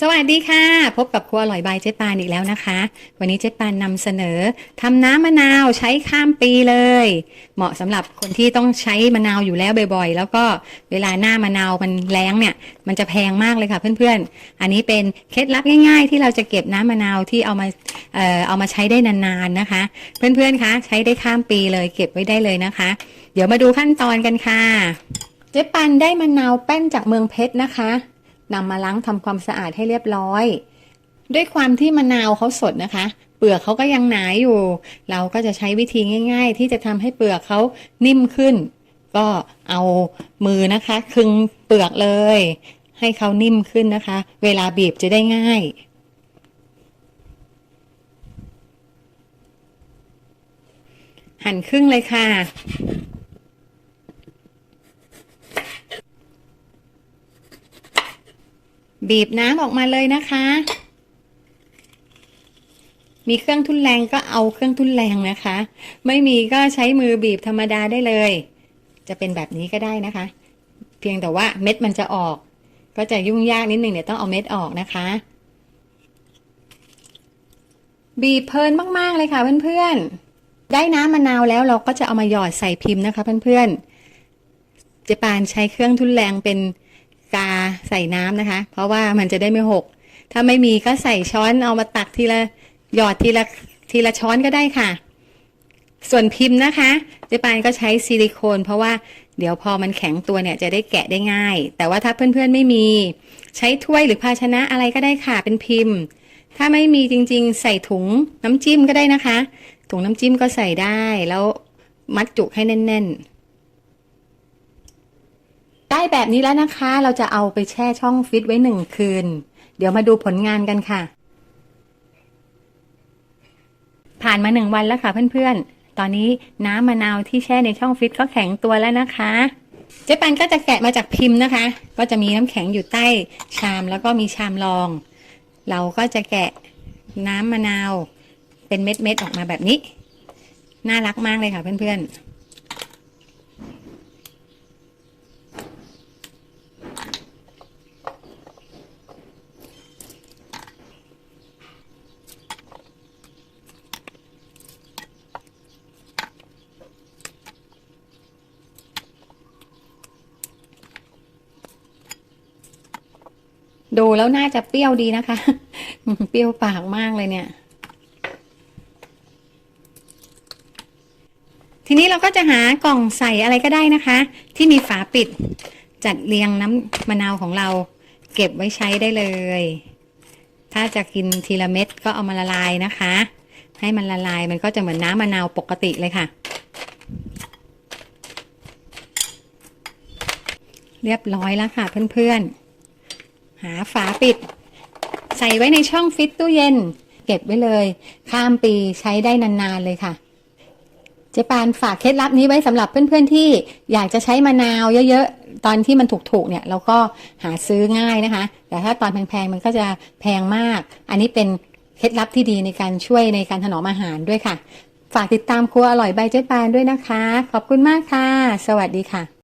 สวัสดีค่ะ พบกับครัวอร่อยบายเจ๊ปานอีกแล้วนะคะ วันนี้เจ๊ปานนำเสนอทำน้ำมะนาวใช้ข้ามปีเลย เหมาะสำหรับคนที่ต้องใช้มะนาวอยู่แล้วบ่อยๆ แล้วก็เวลาหน้ามะนาวมันแล้งเนี่ย มันจะแพงมากเลยค่ะเพื่อนๆ อันนี้เป็นเคล็ดลับง่าย ๆ ที่เราจะเก็บน้ำมะนาวที่เอามาเอ่อเอามาใช้ได้นานๆนะคะ เพื่อนๆคะใช้ได้ข้ามปีเลย เก็บไว้ได้เลยนะคะ เดี๋ยวมาดูขั้นตอนกันค่ะ เจ๊ปันได้มะนาวแป้นจากเมืองเพชรนะคะ นำมาล้างทำความสะอาดให้เรียบร้อย ด้วยความที่มะนาวเขาสดนะคะ เปลือกเขาก็ยังหนาอยู่ เราก็จะใช้วิธีง่าย ๆ ที่จะทำให้เปลือกเขานิ่มขึ้น ก็เอามือนะคะคึงเปลือกเลย ให้เขานิ่มขึ้นนะคะ เวลาบีบจะได้ง่ายหั่นครึ่งเลยค่ะ บีบน้ำออกมาเลยนะคะ มีเครื่องทุนแรงก็เอาเครื่องทุนแรงนะคะ ไม่มีก็ใช้มือบีบธรรมดาได้เลย จะเป็นแบบนี้ก็ได้นะคะ เพียงแต่ว่าเม็ดมันจะออก ก็จะยุ่งยากนิดหนึ่งเดี๋ยวต้องเอาเม็ดออกนะคะ บีบเพลินมากๆเลยค่ะเพื่อนๆ ได้น้ำมะนาวแล้วเราก็จะเอามาหยอดใส่พิมพ์นะคะเพื่อนๆเจปานใช้เครื่องทุนแรงเป็น กาใส่น้ำนะคะ เพราะว่ามันจะได้ไม่หก ถ้าไม่มีก็ใส่ช้อนเอามาตักทีละหยอดทีละทีละช้อนก็ได้ค่ะ ส่วนพิมพ์นะคะเจปานก็ใช้ซิลิโคน เพราะว่าเดี๋ยวพอมันแข็งตัวเนี่ยจะได้แกะได้ง่าย แต่ว่าถ้าเพื่อนๆไม่มี ใช้ถ้วยหรือภาชนะอะไรก็ได้ค่ะเป็นพิมพ์ ถ้าไม่มีจริงๆ ใส่ถุงน้ำจิ้มก็ได้นะคะ ถุงน้ำจิ้มก็ใส่ได้แล้วมัดจุกให้แน่น ๆ ได้แบบนี้แล้วนะคะ เราจะเอาไปแช่ช่องฟิตไว้หนึ่งคืน เดี๋ยวมาดูผลงานกันค่ะ ผ่านมาหนึ่งวันแล้วค่ะเพื่อนๆ ตอนนี้น้ำมะนาวที่แช่ในช่องฟิตก็แข็งตัวแล้วนะคะ เจ๊ปันก็จะแกะมาจากพิมพ์นะคะ ก็จะมีน้ำแข็งอยู่ใต้ชามแล้วก็มีชามรอง เราก็จะแกะน้ำมะนาวเป็นเม็ดๆออกมาแบบนี้ น่ารักมากเลยค่ะเพื่อนๆ ดูแล้วน่าจะเปรี้ยวดีนะคะ เปรี้ยวปากมากเลยเนี่ย ทีนี้เราก็จะหากล่องใส่อะไรก็ได้นะคะ ที่มีฝาปิดจัดเรียงน้ำมะนาวของเรา เก็บไว้ใช้ได้เลย ถ้าจะกินทีละเม็ดก็เอามาละลายนะคะ ให้มันละลายมันก็จะเหมือนน้ำมะนาวปกติเลยค่ะ เรียบร้อยแล้วค่ะเพื่อนๆ หาฝาปิด ใส่ไว้ในช่องฟิตตู้เย็น เก็บไว้เลย ข้ามปีใช้ได้นานๆเลยค่ะ เจปานฝากเคล็ดลับนี้ไว้สำหรับเพื่อนๆที่อยากจะใช้มะนาวเยอะๆ ตอนที่มันถูกๆเนี่ยเราก็หาซื้อง่ายนะคะ แต่ถ้าตอนแพงๆมันก็จะแพงมาก อันนี้เป็นเคล็ดลับที่ดีในการช่วยในการถนอมอาหารด้วยค่ะ ฝากติดตามครัวอร่อยใบเจ๊ปานด้วยนะคะ ขอบคุณมากค่ะ สวัสดีค่ะ